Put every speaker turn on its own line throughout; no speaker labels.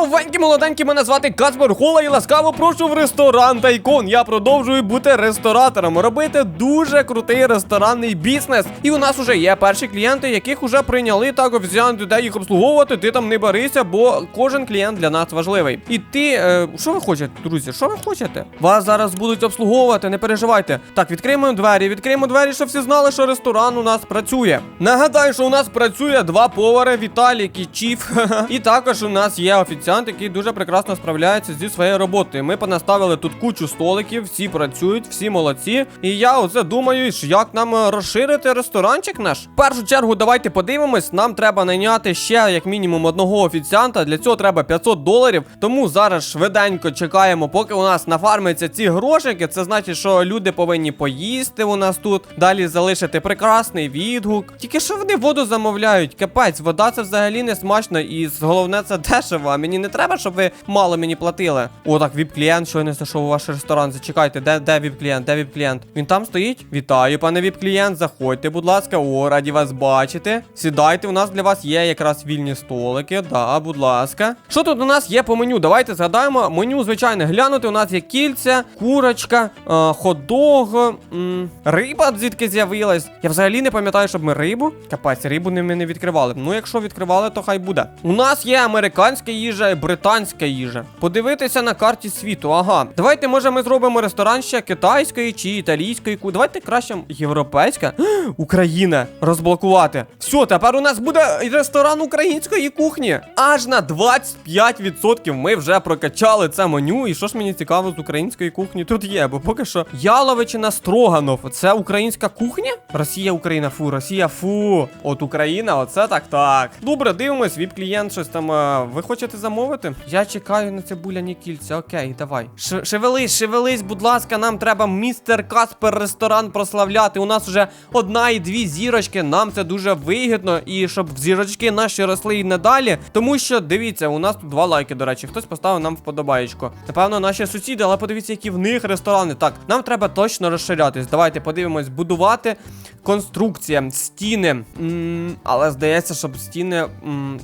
Здоровенькі, молоденькі, мене звати Каспер Хола і ласкаво прошу в ресторан Тайкон. Я продовжую бути ресторатором, робити дуже крутий ресторанний бізнес. І у нас уже є перші клієнти, яких уже прийняли так офіціально де їх обслуговувати. Ти там не барися, бо кожен клієнт для нас важливий. І ти, е, що ви хочете, друзі? Що ви хочете? Вас зараз будуть обслуговувати, не переживайте. Так, відкриємо двері, відкриємо двері, щоб всі знали, що ресторан у нас працює. Нагадаю, що у нас працює два повари Віталік і Чіф. І також у нас є офіціант, який дуже прекрасно справляється зі своєю роботою. Ми понаставили тут кучу столиків, всі працюють, всі молодці. І я оце думаю, як нам е, розширити ресторанчик наш. В першу чергу, давайте подивимось. Нам треба найняти ще як мінімум одного офіціанта. Для цього треба 500 доларів. Тому зараз швиденько чекаємо, поки у нас нафармиться ці грошики. Це значить, що люди повинні поїсти у нас тут. Далі залишити прекрасний відгук. Тільки що вони воду замовляють? Капець, вода це взагалі не смачно, і головне це дешево. А мені не треба, щоб ви мало мені платили. О, так, віп-клієнт щойно зайшов у ваш ресторан. Зачекайте, де, де віп-клієнт? Де віп-клієнт? Він там стоїть? Вітаю, пане віп-клієнт. Заходьте, будь ласка. О, раді вас бачити. Сідайте, у нас для вас є якраз вільні столики. Да, будь ласка. Що тут у нас є по меню? Давайте згадаємо. Меню, звичайно, глянути. У нас є кільця, курочка, е, хот-дог, м, риба звідки з'явилась. Я взагалі не пам'ятаю, щоб ми рибу. Капець, рибу не, ми не відкривали. Ну, якщо відкривали, то хай буде. У нас є американська їжа і британська їжа. Подивитися на карті світу. Ага. Давайте, може, ми зробимо ресторан ще китайської чи італійської. Давайте краще європейська. Україна розблокувати. Все, тепер у нас буде ресторан української кухні. Аж на 25% ми вже прокачали це меню. І що ж мені цікаво з української кухні тут є? Бо поки що Яловичина Строганов. Це українська кухня? Росія, Україна, фу, Росія, фу. От Україна, оце так так. Добре, дивимось, віп-клієнт щось там. е, ви хочете замовити? Я чекаю на цибуляні кільця. Окей, давай. Ш- шевелись, шевелись, будь ласка, нам треба містер Каспер ресторан прославляти. У нас вже одна і дві зірочки. Нам це дуже вигідно. І щоб зірочки наші росли і надалі. Тому що дивіться, у нас тут два лайки, до речі. Хтось поставив нам вподобаєчко. Напевно, наші сусіди, але подивіться, які в них ресторани. Так, нам треба точно розширятись. Давайте подивимось, будувати. Конструкція, стіни. Але здається, щоб стіни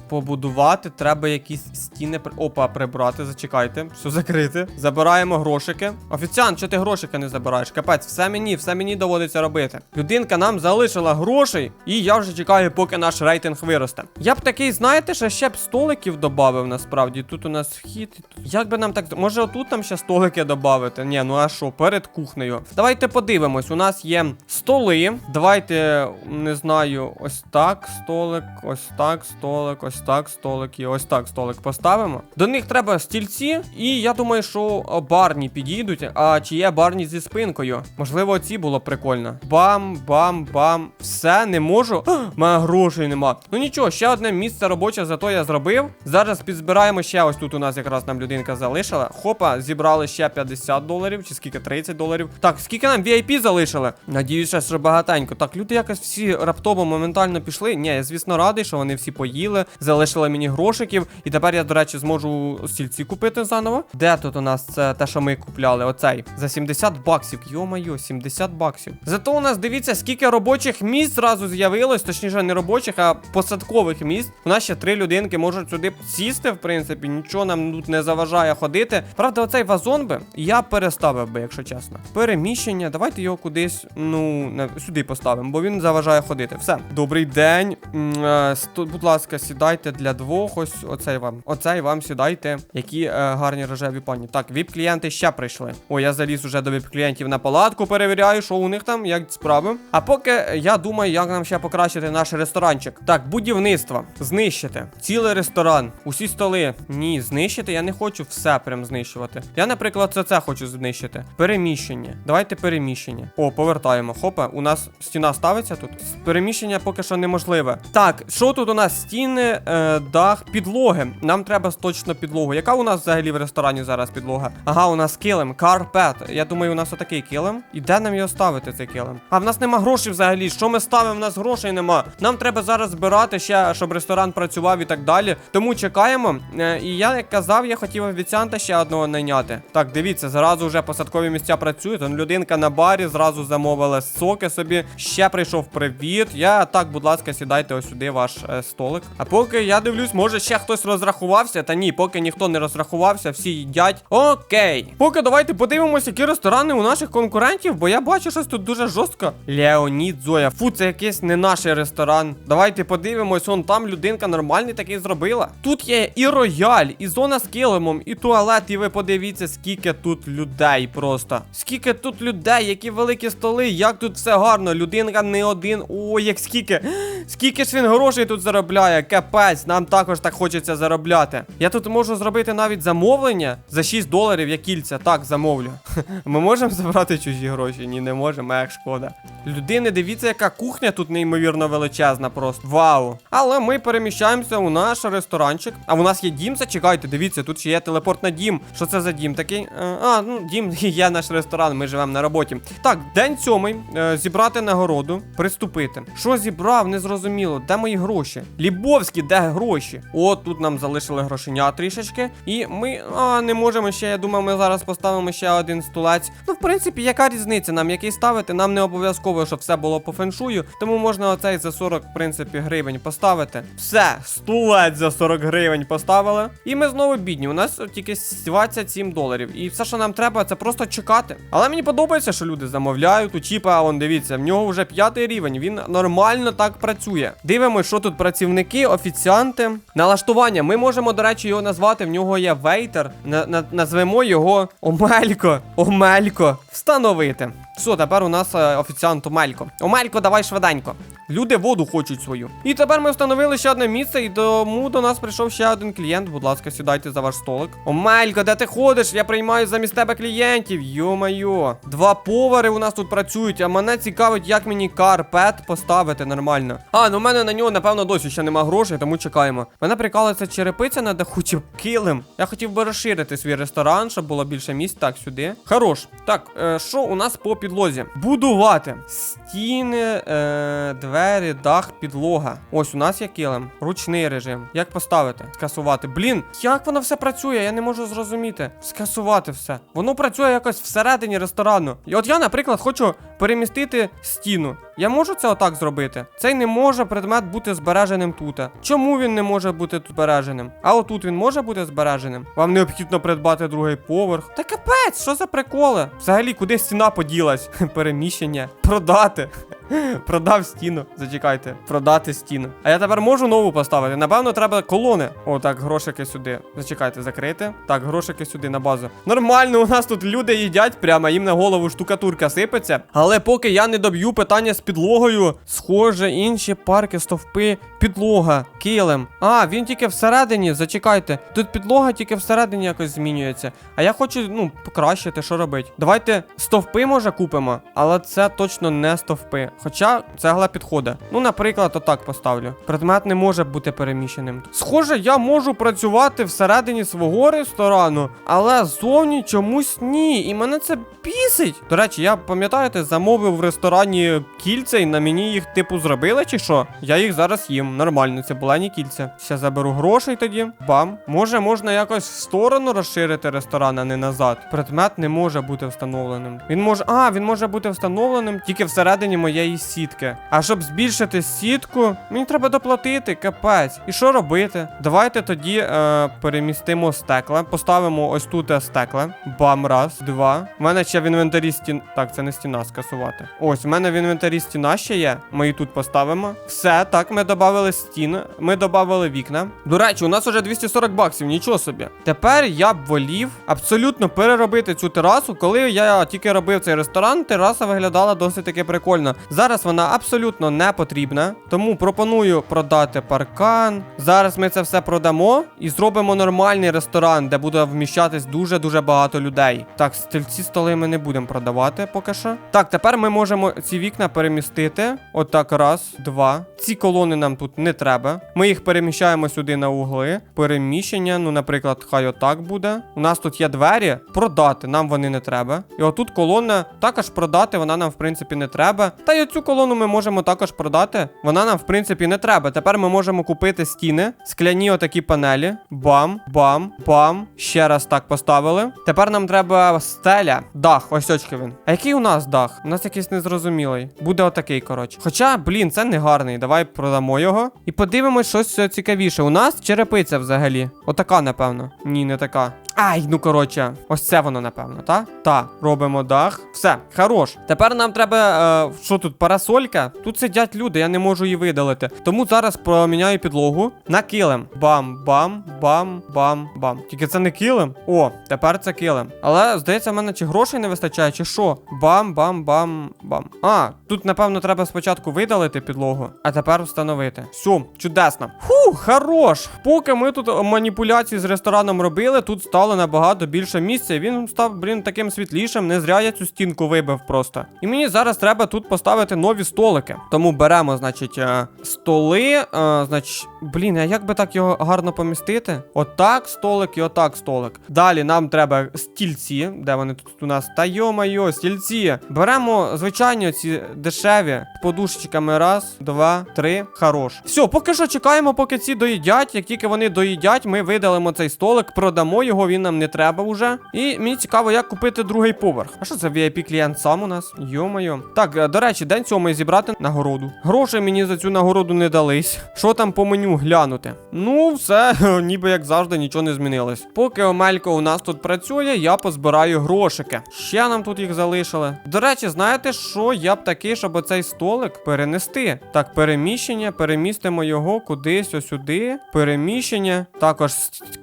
побудувати, треба якісь стіни. Опа, прибрати. Зачекайте. Все закрити. Забираємо грошики. Офіціант, що ти грошики не забираєш? Капець, все мені, все мені доводиться робити. Людинка нам залишила грошей, і я вже чекаю, поки наш рейтинг виросте. Я б такий, знаєте, що ще б столиків додав насправді. Тут у нас вхід. Як би нам так. Може, отут там ще столики додати? Ні, ну а що, перед кухнею. Давайте подивимось. У нас є столи. Давайте, не знаю, ось так столик, ось так столик, ось так столик і ось так столик поставимо. До них треба стільці, і я думаю, що барні підійдуть. А чи є барні зі спинкою? Можливо, ці було прикольно. Бам, бам, бам. Все, не можу. В мене грошей нема. Ну нічого, ще одне місце робоче, зато я зробив. Зараз підзбираємо ще ось тут у нас якраз нам людинка залишила. Хопа, зібрали ще 50 доларів, чи скільки 30 доларів. Так, скільки нам VIP залишили? Надіюся, що багатенько. Так, люди якось всі раптово моментально пішли. Ні, я звісно радий, що вони всі поїли, залишили мені грошиків. І тепер я, до речі, зможу стільці купити заново. Де тут у нас це те, що ми купляли? Оцей. За 70 баксів. Йо-майо, 70 баксів. Зато у нас дивіться, скільки робочих місць зразу з'явилось, точніше, не робочих, а посадкових місць. У нас ще три людинки можуть сюди сісти, в принципі, нічого нам тут не заважає ходити. Правда, оцей вазон би я переставив би, якщо чесно. Переміщення, давайте його кудись, ну, сюди поставимо, бо він заважає ходити. Все. Добрий день. Е, будь ласка, сідайте для двох. Ось оцей вам. Оцей вам сідайте. Які е, гарні рожеві пані. Так, віп-клієнти ще прийшли. О, я заліз уже до віп-клієнтів на палатку, перевіряю, що у них там, як справи. А поки я думаю, як нам ще покращити наш ресторанчик. Так, будівництво. Знищити. Цілий ресторан. Усі столи. Ні, знищити я не хочу все прям знищувати. Я, наприклад, це це хочу знищити. Переміщення. Давайте переміщення. О, повертаємо. Хопа, у нас стіна ставиться тут. Переміщення поки що неможливе. Так, що тут у нас? Стіни, е, дах, підлоги. Нам треба точно підлогу. Яка у нас взагалі в ресторані зараз підлога? Ага, у нас килим, карпет. Я думаю, у нас отакий килим. І де нам його ставити, цей килим? А в нас нема грошей взагалі. Що ми ставимо? В нас грошей нема. Нам треба зараз збирати ще, щоб ресторан працював і так далі. Тому чекаємо. Е, і я, як казав, я хотів офіціанта ще одного найняти. Так, дивіться, зразу вже посадкові місця працюють. Он людинка на барі зразу замовила соки собі. Ще прийшов привіт. Я так, будь ласка, сідайте ось сюди ваш е, столик. А поки я дивлюсь, може ще хтось розрахувався. Та ні, поки ніхто не розрахувався, всі їдять. Окей. Поки давайте подивимося, які ресторани у наших конкурентів, бо я бачу щось тут дуже жорстко. Леонід Зоя. Фу, це якийсь не наш ресторан. Давайте подивимось, он там людинка нормальний такий зробила. Тут є і рояль, і зона з килимом, і туалет, і ви подивіться, скільки тут людей просто. Скільки тут людей, які великі столи, як тут все гарно. Людинка не один. Ой, як скільки. Скільки ж він грошей тут заробляє? Капець, нам також так хочеться заробляти. Я тут можу зробити навіть замовлення за 6 доларів я кільця. Так, замовлю. Ми можемо забрати чужі гроші? Ні, не можемо, як шкода. Людини, дивіться, яка кухня тут неймовірно величезна просто. Вау. Але ми переміщаємося у наш ресторанчик. А у нас є дім, зачекайте, дивіться, тут ще є телепорт на дім. Що це за дім такий? Е, А, ну дім є наш ресторан, ми живемо на роботі. Так, день сьомий. Е, Зібрати нагороду, приступити. Що зібрав, не зрозуміло. Де мої гроші? Лібовські, де гроші? О, тут нам залишили грошеня трішечки. І ми. А, не можемо ще. Я думаю, ми зараз поставимо ще один стулець. Ну, в принципі, яка різниця нам, який ставити? Нам не обов'язково, щоб все було по феншую. Тому можна оцей за 40, в принципі, гривень поставити. Все, стулець за 40 гривень поставили. І ми знову бідні. У нас тільки 27 доларів. І все, що нам треба, це просто чекати. Але мені подобається, що люди замовляють у чіпа. А он дивіться, в нього вже п'ятий рівень. Він нормально так працює. Дивимось, що тут працівники, офіціанти. Налаштування. Ми можемо, до речі, його назвати. В нього є вейтер. На, на, назвемо його Омелько. Омелько. Встановити. Все, тепер у нас е, офіціант Омелько. Омелько, давай швиденько. Люди воду хочуть свою. І тепер ми встановили ще одне місце, і тому до нас прийшов ще один клієнт. Будь ласка, сідайте за ваш столик. Омелько, де ти ходиш? Я приймаю замість тебе клієнтів. Йо-майо. Два повари у нас тут працюють, а мене цікавить, як мені карпет поставити нормально. А, ну в мене на нього, напевно, досі ще нема грошей, тому чекаємо. Мене прикалується черепиця на даху чи килим. Я хотів би розширити свій ресторан, щоб було більше місць. Так, сюди. Хорош. Так, е, що у нас по підлозі? Будувати. Стіни, е, двері, дах, підлога. Ось у нас є килим. Ручний режим. Як поставити? Скасувати. Блін, як воно все працює? Я не можу зрозуміти. Скасувати все. Воно працює якось всередині ресторану. І от я, наприклад, хочу перемістити стіну. Я можу це отак зробити? Цей не може предмет бути збереженим тут. Чому він не може бути тут збереженим? А отут він може бути збереженим? Вам необхідно придбати другий поверх. Та капець, що за приколи? Взагалі, куди стіна поділась? Переміщення. Продати. Продав стіну. Зачекайте, продати стіну. А я тепер можу нову поставити. Напевно, треба колони. О, так, грошики сюди. Зачекайте, закрити. Так, грошики сюди на базу. Нормально, у нас тут люди їдять прямо, їм на голову штукатурка сипеться. Але поки я не доб'ю питання з підлогою, схоже, інші парки, стовпи, підлога, килим. А, він тільки всередині. Зачекайте. Тут підлога тільки всередині якось змінюється. А я хочу, ну, покращити, що робити. Давайте стовпи, може, купимо, але це точно не стовпи. Хоча цегла підходить. Ну, наприклад, отак поставлю. Предмет не може бути переміщеним. Схоже, я можу працювати всередині свого ресторану, але зовні чомусь ні. І мене це бісить. До речі, я пам'ятаєте, замовив в ресторані кільця, і на мені їх типу зробили, чи що? Я їх зараз їм. Нормально, це була кільця. Ще заберу грошей тоді. Бам. Може, можна якось в сторону розширити ресторан, а не назад. Предмет не може бути встановленим. Він може. А, він може бути встановленим тільки всередині моєї сітки. А щоб збільшити сітку, мені треба доплатити, капець. І що робити? Давайте тоді е, перемістимо стекла. Поставимо ось тут е, стекла. Бам, раз, два. У мене ще в інвентарі стін. Так, це не стіна скасувати. Ось, у мене в інвентарі стіна ще є. Ми її тут поставимо. Все, так, ми додали стіни. Ми додали вікна. До речі, у нас уже 240 баксів, нічого собі. Тепер я б волів абсолютно переробити цю терасу. Коли я тільки робив цей ресторан, тераса виглядала досить таки прикольно. Зараз вона абсолютно не потрібна. Тому пропоную продати паркан. Зараз ми це все продамо і зробимо нормальний ресторан, де буде вміщатись дуже-дуже багато людей. Так, стільці столи ми не будемо продавати поки що. Так, тепер ми можемо ці вікна перемістити. Отак, раз, два. Ці колони нам тут не треба. Ми їх переміщаємо сюди на угли. Переміщення, ну, наприклад, хай отак буде. У нас тут є двері. Продати, нам вони не треба. І отут колона також продати, вона нам, в принципі, не треба. Та й цю колону ми можемо також продати. Вона нам, в принципі, не треба. Тепер ми можемо купити стіни, скляні отакі панелі. Бам, бам, бам. Ще раз так поставили. Тепер нам треба стеля. Дах, ось очки він. А який у нас дах? У нас якийсь незрозумілий. Буде отакий, коротше. Хоча, блін, це не гарний. Давай продамо його. І подивимось щось цікавіше. У нас черепиця взагалі. Отака, напевно. Ні, не така. Ай, ну коротше, ось це воно, напевно, та? Та, робимо дах. Все, хорош. Тепер нам треба. Е, що тут, парасолька? Тут сидять люди, я не можу її видалити. Тому зараз проміняю підлогу на килим. Бам, бам, бам, бам, бам. Тільки це не килим. О, тепер це килим. Але здається, в мене чи грошей не вистачає, чи що? Бам, бам, бам, бам. А, тут, напевно, треба спочатку видалити підлогу, а тепер встановити. Все, чудесно. Фу, хорош. Поки ми тут маніпуляції з рестораном робили, тут стало набагато більше місця. і Він став, блін, таким світлішим. Не зря я цю стінку вибив просто. І мені зараз треба тут поставити нові столики. Тому беремо, значить, е, столи. е, Значить, блін, а як би так його гарно помістити? Отак столик і отак столик. Далі нам треба стільці. Де вони тут у нас? Та йо-майо, стільці. Беремо звичайні ці дешеві подушечками. Раз, два, три. Хорош. Все, поки що чекаємо, поки ці доїдять. Як тільки вони доїдять, ми видалимо цей столик, продамо його, він нам не треба вже. І мені цікаво, як купити другий поверх. А що це VIP клієнт сам у нас? Йо-моє. Так, е, до речі, день сьомий зібрати нагороду. Грошей мені за цю нагороду не дались. Що там по меню глянути? Ну, все, ніби як завжди, нічого не змінилось. Поки Омелько у нас тут працює, я позбираю грошики. Ще нам тут їх залишили. До речі, знаєте, що я б такий, щоб оцей столик перенести? Так, переміщення, перемістимо його кудись ось сюди. Переміщення. Також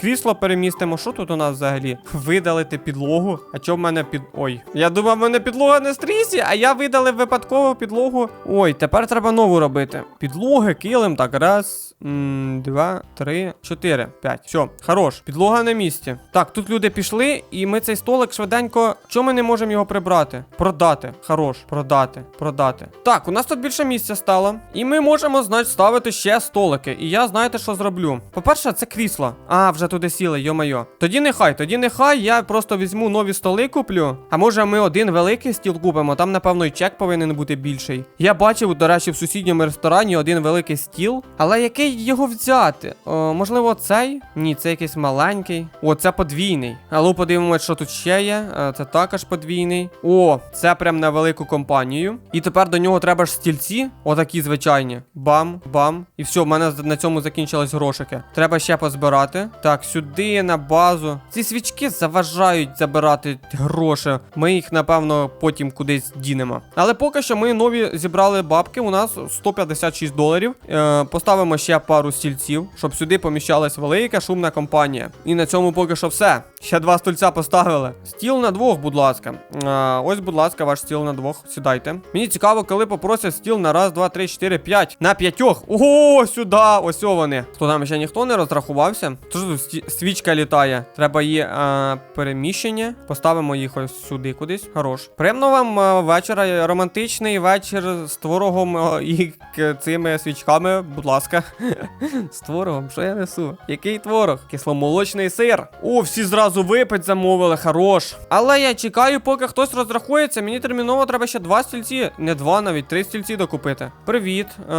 крісло перемістимо. Що тут у нас взагалі? Видалити підлогу. А чо в мене під. Ой. Я думав, в мене підлога на стрісі, а я видалив випадково підлогу. Ой, тепер треба нову робити. Підлоги, килим. Так, раз, м, два, три, чотири, п'ять. Все, хорош. Підлога на місці. Так, тут люди пішли, і ми цей столик швиденько. Чому ми не можемо його прибрати? Продати. Хорош, продати, продати. Так, у нас тут більше місця стало. І ми можемо, значить, ставити ще столики. І я знаєте, що зроблю? По-перше, це крісло. А, вже туди сіли, йо-майо. Тоді нехай, тоді нехай я просто візьму нові столи куплю. А може ми один великий стіл купимо, там, напевно, і чек повинен бути більший. Я бачив, до речі, в сусідньому ресторані один великий стіл. Але який його взяти? О, можливо, цей? Ні, це якийсь маленький. О, це подвійний. Але подивимось, що тут ще є. Е, Це також подвійний. О, це прям на велику компанію. І тепер до нього треба ж стільці. Отакі звичайні. Бам, бам. І все, в мене на цьому закінчились грошики. Треба ще позбирати. Так, сюди на базу. Ці свічки заважають забирати гроші. Ми їх, напевно, потім кудись дінемо. Але поки що ми нові зібрали бабки. У нас 156 доларів. Е, поставимо ще пару стільців, щоб сюди поміщалась велика шумна компанія. І на цьому поки що все. Ще два стільця поставили. Стіл на двох, будь ласка. А, ось, будь ласка, ваш стіл на двох. Сідайте. Мені цікаво, коли попросять стіл на раз, два, три, чотири, п'ять. На п'ятьох. Ого, сюди. Ось вони. Хто там ще ніхто не розрахувався? Що ж тут свічка літає? Треба її а, переміщення. Поставимо їх ось сюди кудись. Хорош. Приємного вам а, вечора. Романтичний вечір з творогом а, і к- цими свічками, будь ласка. З творогом, що я несу? Який творог? Кисломолочний сир. О, всі зразу випить замовили, хорош. Але я чекаю, поки хтось розрахується. Мені терміново треба ще два стільці. Не два, навіть три стільці докупити. Привіт. Е,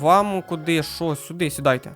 вам куди? Що? Сюди, сідайте.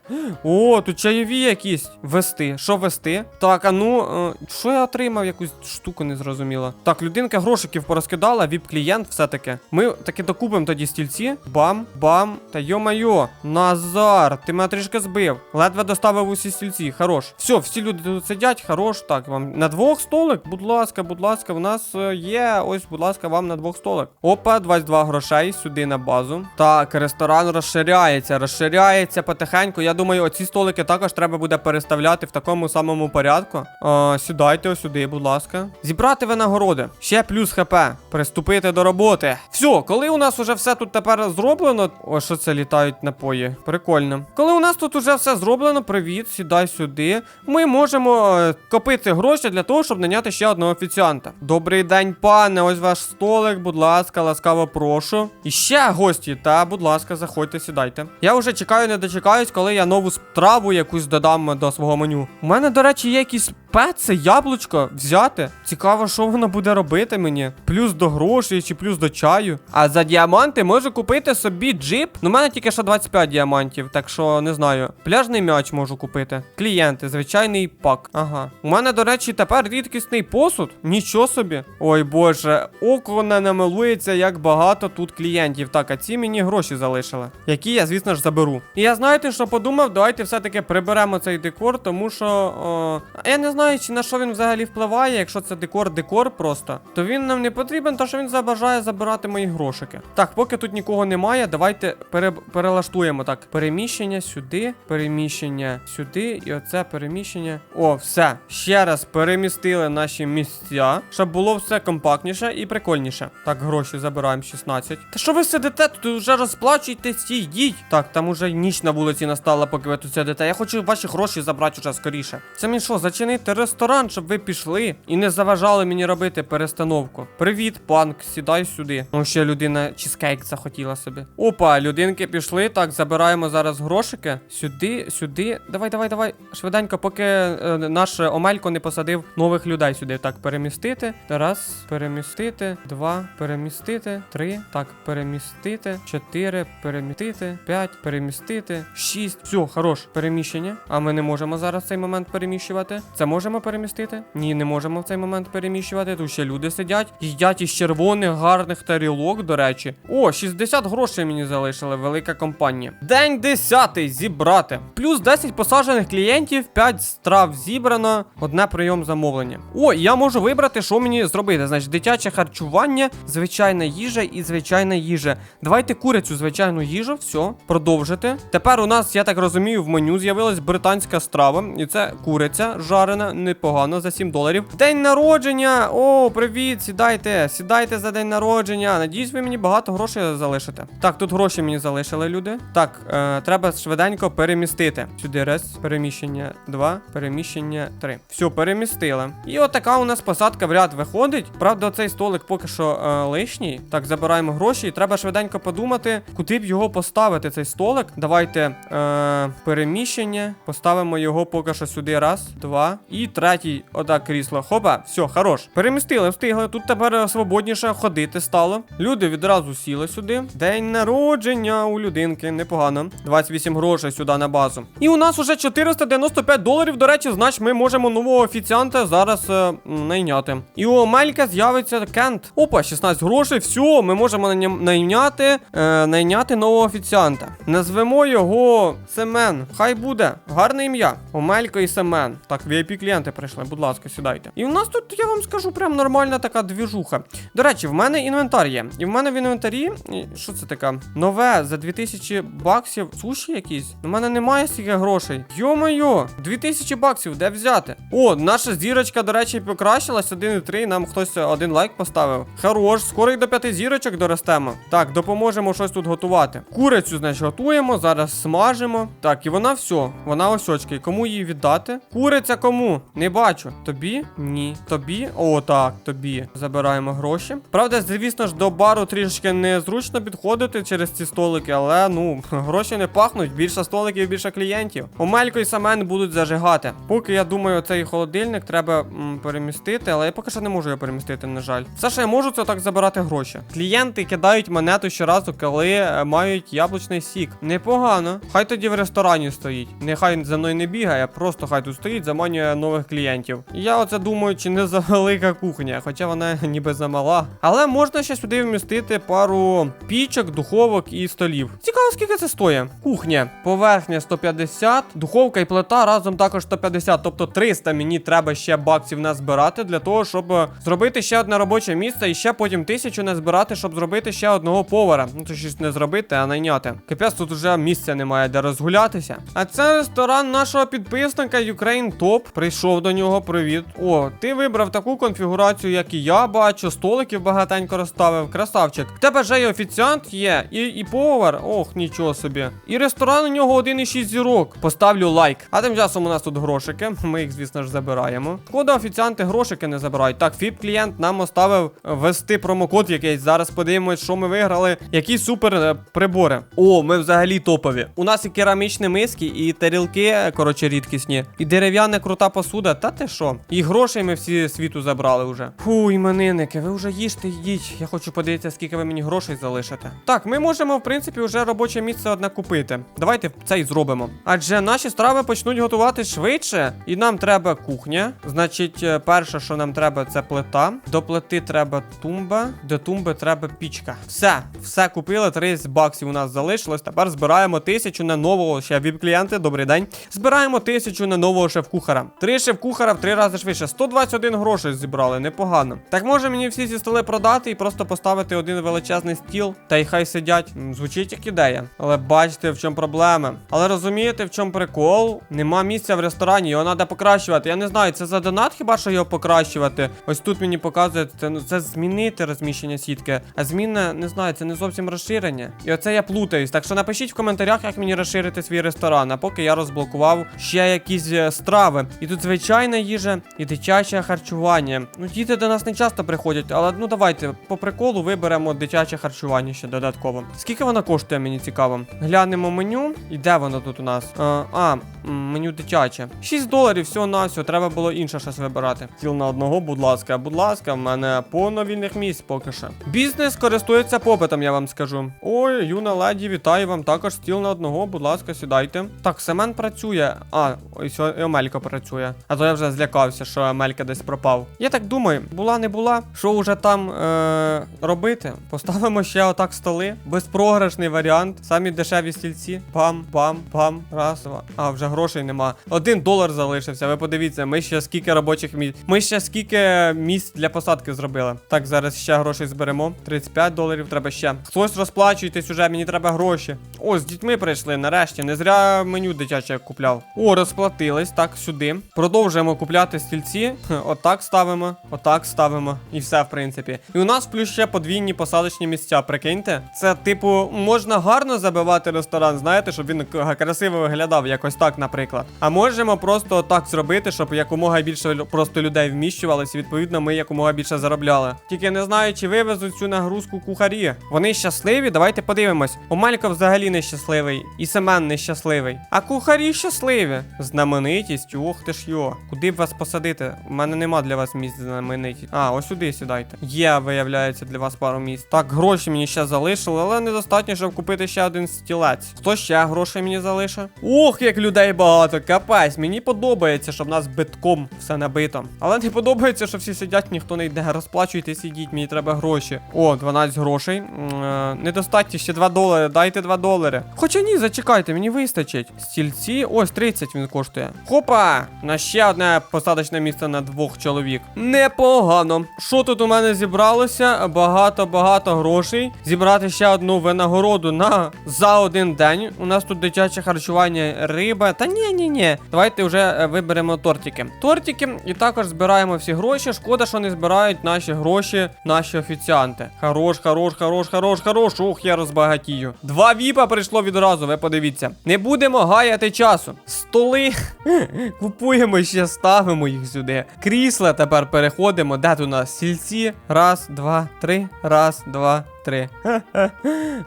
О, тут чайові якісь. Вести. Що вести? Так, а ну, е, що я отримав? Якусь штуку незрозуміло. Так, людинка грошиків порозкидала, віп-клієнт все-таки. Ми таки докупимо тоді стільці. Бам, бам. Та йо-майо, Назар, ти мене трішки збив. Ледве доставив усі стільці. Хорош. Все, всі люди тут сидять, хорош. Так, вам на двох столик? Будь ласка, будь ласка, в нас е, є. Ось, будь ласка, вам на двох столик. Опа, 22 грошей сюди на базу. Так, ресторан розширяється, розширяється потихеньку. Я думаю, оці столики також треба буде переставляти в такому самому порядку. Е, сідайте ось сюди, будь ласка. Зібрати винагороди. Ще плюс хп. Приступити до роботи. Все, коли у нас уже все тут тепер зроблено. О, що це літають напої? Прикольно. Коли у нас тут уже все зроблено, привіт, сідай сюди. Ми можемо е, копити гроші для того, щоб наняти ще одного офіціанта. Добрий день, пане. Ось ваш столик, будь ласка, ласкаво прошу. І ще гості, та, будь ласка, заходьте, сідайте. Я вже чекаю, не дочекаюсь, коли я нову страву якусь додам до свого меню. У мене, до речі, є якісь Пет, це яблучко взяти. Цікаво, що воно буде робити мені. Плюс до грошей чи плюс до чаю. А за діаманти можу купити собі джип. Ну, в мене тільки ще 25 діамантів, так що не знаю. Пляжний м'яч можу купити. Клієнти, звичайний пак. Ага. У мене, до речі, тепер рідкісний посуд. Нічого собі. Ой боже, око не намилується, як багато тут клієнтів. Так, а ці мені гроші залишили. Які я, звісно ж, заберу. І я знаєте, що подумав, давайте все-таки приберемо цей декор, тому що. О, я не знаю, чи на що він взагалі впливає, якщо це декор-декор просто, то він нам не потрібен, тому що він забажає забирати мої грошики. Так, поки тут нікого немає, давайте пере... перелаштуємо так. Переміщення сюди, переміщення сюди, і оце переміщення. О, все. Ще раз перемістили наші місця, щоб було все компактніше і прикольніше. Так, гроші забираємо 16. Та що ви сидите? Тут вже розплачуйтесь і. Так, там уже ніч на вулиці настала, поки ви тут сидите. Я хочу ваші гроші забрати уже скоріше. Це мені що, зачинити ресторан, щоб ви пішли і не заважали мені робити перестановку. Привіт, панк, сідай сюди. Ну, ще людина чизкейк захотіла собі. Опа, людинки пішли. Так, забираємо зараз грошики. Сюди, сюди. Давай, давай, давай. Швиденько, поки е, наш Омелько не посадив нових людей сюди. Так, перемістити. Раз, перемістити. Два, перемістити. Три. Так, перемістити. Чотири, перемістити. П'ять, перемістити. Шість. Все, хорош. Переміщення. А ми не можемо зараз цей момент переміщувати. Це можемо перемістити? Ні, не можемо в цей момент переміщувати. Тут ще люди сидять. Їдять із червоних гарних тарілок, до речі. О, 60 грошей мені залишили. Велика компанія. День 10 зібрати. Плюс 10 посаджених клієнтів, 5 страв зібрано, одне прийом замовлення. О, я можу вибрати, що мені зробити. Значить, дитяче харчування, звичайна їжа і звичайна їжа. Давайте курицю, звичайну їжу, все, продовжити. Тепер у нас, я так розумію, в меню з'явилась британська страва. І це куриця жарена, непогано за 7 доларів. День народження! О, привіт! Сідайте! Сідайте за день народження. Надіюсь, ви мені багато грошей залишите. Так, тут гроші мені залишили люди. Так, е, треба швиденько перемістити. Сюди раз, переміщення, два, переміщення, три. Все, перемістили. І отака у нас посадка в ряд виходить. Правда, цей столик поки що е, лишній. Так, забираємо гроші. І треба швиденько подумати, куди б його поставити, цей столик. Давайте е, переміщення. Поставимо його поки що сюди. Раз, два. І третій, отак, крісло. Хопа, все, хорош. Перемістили, встигли. Тут тепер е, свободніше ходити стало. Люди відразу сіли сюди. День народження у людинки. Непогано. 28 грошей сюди на базу. І у нас уже 495 доларів. До речі, значить, ми можемо нового офіціанта зараз е, найняти. І у Омелька з'явиться Кент. Опа, 16 грошей. Все, ми можемо найня- найняти, е, найняти нового офіціанта. Назвемо його Семен. Хай буде. Гарне ім'я. Омелько і Семен. Так, VIP клієнти прийшли, будь ласка, сідайте. І у нас тут, я вам скажу, прям нормальна така двіжуха. До речі, в мене інвентар є. І в мене в інвентарі. Що це таке? Нове за 2000 баксів. Суші якісь? У мене немає стільки грошей. Йо-моє, 2000 баксів, де взяти? О, наша зірочка, до речі, покращилась 1,3. Нам хтось один лайк поставив. Хорош, скоро й до 5 зірочок доростемо. Так, допоможемо щось тут готувати. Курицю, значить, готуємо, зараз смажимо. Так, і вона все. Вона ось очки. Кому її віддати? Куриця кому? Не бачу. Тобі? Ні. Тобі? О, так, тобі. Забираємо гроші. Правда, звісно ж, до бару трішки незручно підходити через ці столики, але ну, гроші не пахнуть. Більше столиків, більше клієнтів. Омелько і Самен будуть зажигати. Поки я думаю, цей холодильник треба м, перемістити, але я поки що не можу його перемістити, на жаль. Все, що я можу, це так забирати гроші. Клієнти кидають монету щоразу, коли е, мають яблучний сік. Непогано. Хай тоді в ресторані стоїть. Нехай за мною не бігає, просто хай тут стоїть, заманює нових клієнтів. Я оце думаю, чи не за велика кухня, хоча вона ніби замала. Але можна ще сюди вмістити пару пічок, духовок і столів. Цікаво, скільки це стоїть. Кухня. Поверхня 150, духовка і плита разом також 150, тобто 300 мені треба ще баксів назбирати для того, щоб е, зробити ще одне робоче місце і ще потім 1000 назбирати, щоб зробити ще одного повара. Ну то щось не зробити, а найняти. Капець, тут вже місця немає, де розгулятися. А це ресторан нашого підписника Ukraine Top. Прийшов до нього. Привіт. О, ти вибрав таку конфігурацію, як і я бачу. Столиків багатенько розставив. Красавчик. В тебе вже і офіціант є, і, і повар. Ох, нічого собі. І ресторан у нього 1,6 зірок. Поставлю лайк. А тим часом у нас тут грошики. Ми їх, звісно ж, забираємо. Шкода, офіціанти грошики не забирають. Так, фіп клієнт нам оставив ввести промокод якийсь. Зараз подивимось, що ми виграли. Які супер е, прибори. О, ми взагалі топові. У нас і керамічні миски, і тарілки, е, коротше, рідкісні. І дерев'яна крута посуда. Посуда, та ти що? І грошей ми всі світу забрали вже. Фу, іменинники, ви вже їжте, йдіть. Я хочу подивитися, скільки ви мені грошей залишите. Так, ми можемо, в принципі, вже робоче місце одне купити. Давайте це і зробимо. Адже наші страви почнуть готувати швидше, і нам треба кухня. Значить, е, перше, що нам треба, це плита. До плити треба тумба, до тумби треба пічка. Все, все купили, 30 баксів у нас залишилось. Тепер збираємо тисячу на нового ще віп-клієнти. Добрий день. Збираємо тисячу на нового шеф-кухара. Три шеф-кухара в три рази швидше. 121 грошей зібрали, непогано. Так може мені всі ці столи продати і просто поставити один величезний стіл, та й хай сидять. Звучить як ідея. Але бачите, в чому проблема. Але розумієте, в чому прикол? Нема місця в ресторані, його треба покращувати. Я не знаю, це за донат хіба що його покращувати. Ось тут мені показує, це, ну, це змінити розміщення сітки. А зміна, не знаю, це не зовсім розширення. І оце я плутаюсь. Так що напишіть в коментарях, як мені розширити свій ресторан, а поки я розблокував ще якісь е, страви. І тут звичайна їжа і дитяче харчування. Ну, діти до нас не часто приходять, але ну давайте по приколу виберемо дитяче харчування ще додатково. Скільки воно коштує, мені цікаво. Глянемо меню. І де воно тут у нас? А, а меню дитяче. 6 доларів всього на всього. Треба було інше щось вибирати. Стіл на одного, будь ласка, будь ласка, в мене повно вільних місць поки що. Бізнес користується попитом, я вам скажу. Ой, юна леді, вітаю вам також стіл на одного, будь ласка, сідайте. Так, Семен працює. А, ось Омелька працює. А то я вже злякався, що Омелька десь пропав. Я так думаю, була не була. Що вже там е- робити? Поставимо ще отак столи. Безпрограшний варіант. Самі дешеві стільці. Пам, пам, пам. Раз, два. А, вже грошей нема. Один долар залишився. Ви подивіться, ми ще скільки робочих місць. Ми ще скільки місць для посадки зробили. Так, зараз ще грошей зберемо. 35 доларів треба ще. Хтось розплачуйтесь уже, мені треба гроші. О, з дітьми прийшли нарешті. Не зря меню дитяче купляв. О, розплатились. Так, сюди. Продовжуємо купляти стільці. Отак ставимо, отак ставимо. І все, в принципі. І у нас плюс ще подвійні посадочні місця. Прикиньте. Це, типу, можна гарно забивати ресторан, знаєте, щоб він красиво виглядав, якось так, наприклад. А можемо просто так зробити, щоб якомога більше просто людей вміщувалося, відповідно ми якомога більше заробляли. Тільки не знаю, чи вивезуть цю нагрузку кухарі. Вони щасливі, давайте подивимось. Омелько взагалі нещасливий, і Семен нещасливий. А кухарі щасливі. Знаменитість, ох ти ж йо. Куди б вас посадити? У мене нема для вас місць знамениті. А, ось сюди сідайте. Є, виявляється, для вас пару місць. Так, гроші мені ще залишили, але недостатньо, щоб купити ще один стілець. Хто ще грошей мені залишив? Ох, як людей багато, капець. Мені подобається, щоб нас битком все набито. Але не подобається, що всі сидять, ніхто не йде. Розплачуйтесь, ідіть, мені треба гроші. О, 12 грошей. Е, Недостатньо, ще 2 долари. Дайте 2 долари. Хоча ні, зачекайте, мені вистачить. Стільці, ось 30 він коштує. Хопа! На ще одне посадочне місце на двох чоловік. Непогано. Що тут у мене зібралося? Багато-багато грошей. Зібрати ще одну винагороду на за один день. У нас тут дитяче харчування, риба. Та ні, ні, ні. Давайте вже е, виберемо тортики. Тортики, і також збираємо всі гроші. Шкода, що не збирають наші гроші, наші офіціанти. Хорош, хорош, хорош, хорош, хорош. Ох, я розбагатію. Два віпа прийшло відразу, ви подивіться. Не будемо гаяти часу. Столи купуємо ще, ставимо їх сюди. Крісла тепер переходимо. Де тут у нас? Сільці. Раз, два, три. Раз, два, три.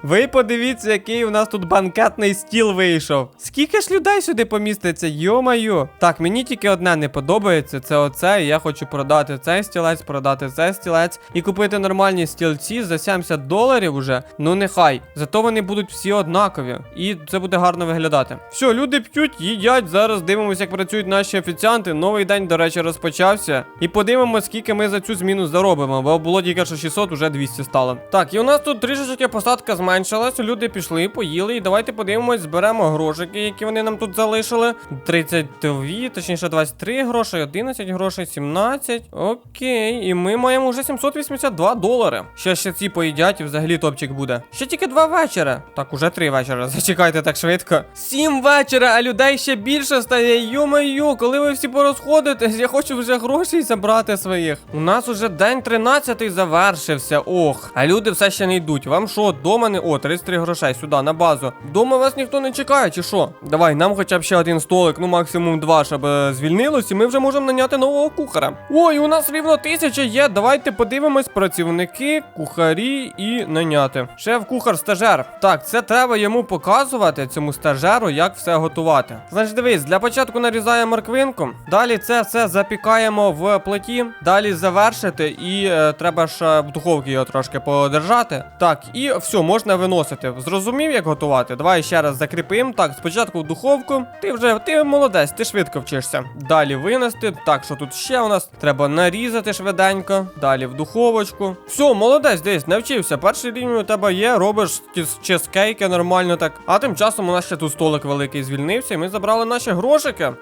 Ви подивіться, який у нас тут банкетний стіл вийшов. Скільки ж людей сюди поміститься? Йо-майо. Так, мені тільки одне не подобається. Це оце. Я хочу продати цей стілець, продати цей стілець і купити нормальні стільці за 70 доларів уже. Ну нехай. Зато вони будуть всі однакові. І це буде гарно виглядати. Все, люди п'ють, їдять. Зараз дивимося, як працюють наші офіціанти. Новий день, до речі, розпочався. І подивимося, скільки ми за цю зміну заробимо. Бо було тільки що 600, уже 200 стало. Так, і у нас тут трішечки посадка зменшилась. Люди пішли, поїли. І давайте подивимось, зберемо грошики, які вони нам тут залишили. 32, точніше 23 грошей, 11 грошей, 17. Окей, і ми маємо вже 782 долари. Ще ще ці поїдять і взагалі топчик буде. Ще тільки два вечора. Так, уже три вечора. Зачекайте так швидко. Сім вечора, а людей ще більше стає. Йо-моє, коли ви всі порозходитесь, я хочу вже грошей забрати своїх. У нас уже день 13 завершився. Ох, а люди все ще не йдуть. Вам що, дома не. О, 33 грошей сюди, на базу. Дома вас ніхто не чекає, чи що? Давай, нам хоча б ще один столик, ну максимум два, щоб е, звільнилось, і ми вже можемо наняти нового кухаря. Ой, у нас рівно тисяча є. Давайте подивимось працівники, кухарі і наняти. Шеф-кухар, стажер. Так, це треба йому показувати, цьому стажеру, як все готувати. Значить, дивись, для початку нарізаємо морквинку. Далі це все запікаємо в плиті. Далі завершити, і е, треба ж в духовці його трошки подержати. Так, і все, можна виносити. Зрозумів, як готувати? Давай ще раз закріпимо. Так, спочатку в духовку. Ти вже ти молодець, ти швидко вчишся. Далі винести. Так, що тут ще у нас? Треба нарізати швиденько. Далі в духовочку. Все, молодець, десь навчився. Перший рівень у тебе є, робиш чизкейки нормально так. А тим часом у нас ще тут столик великий звільнився, і ми забрали наші грошики.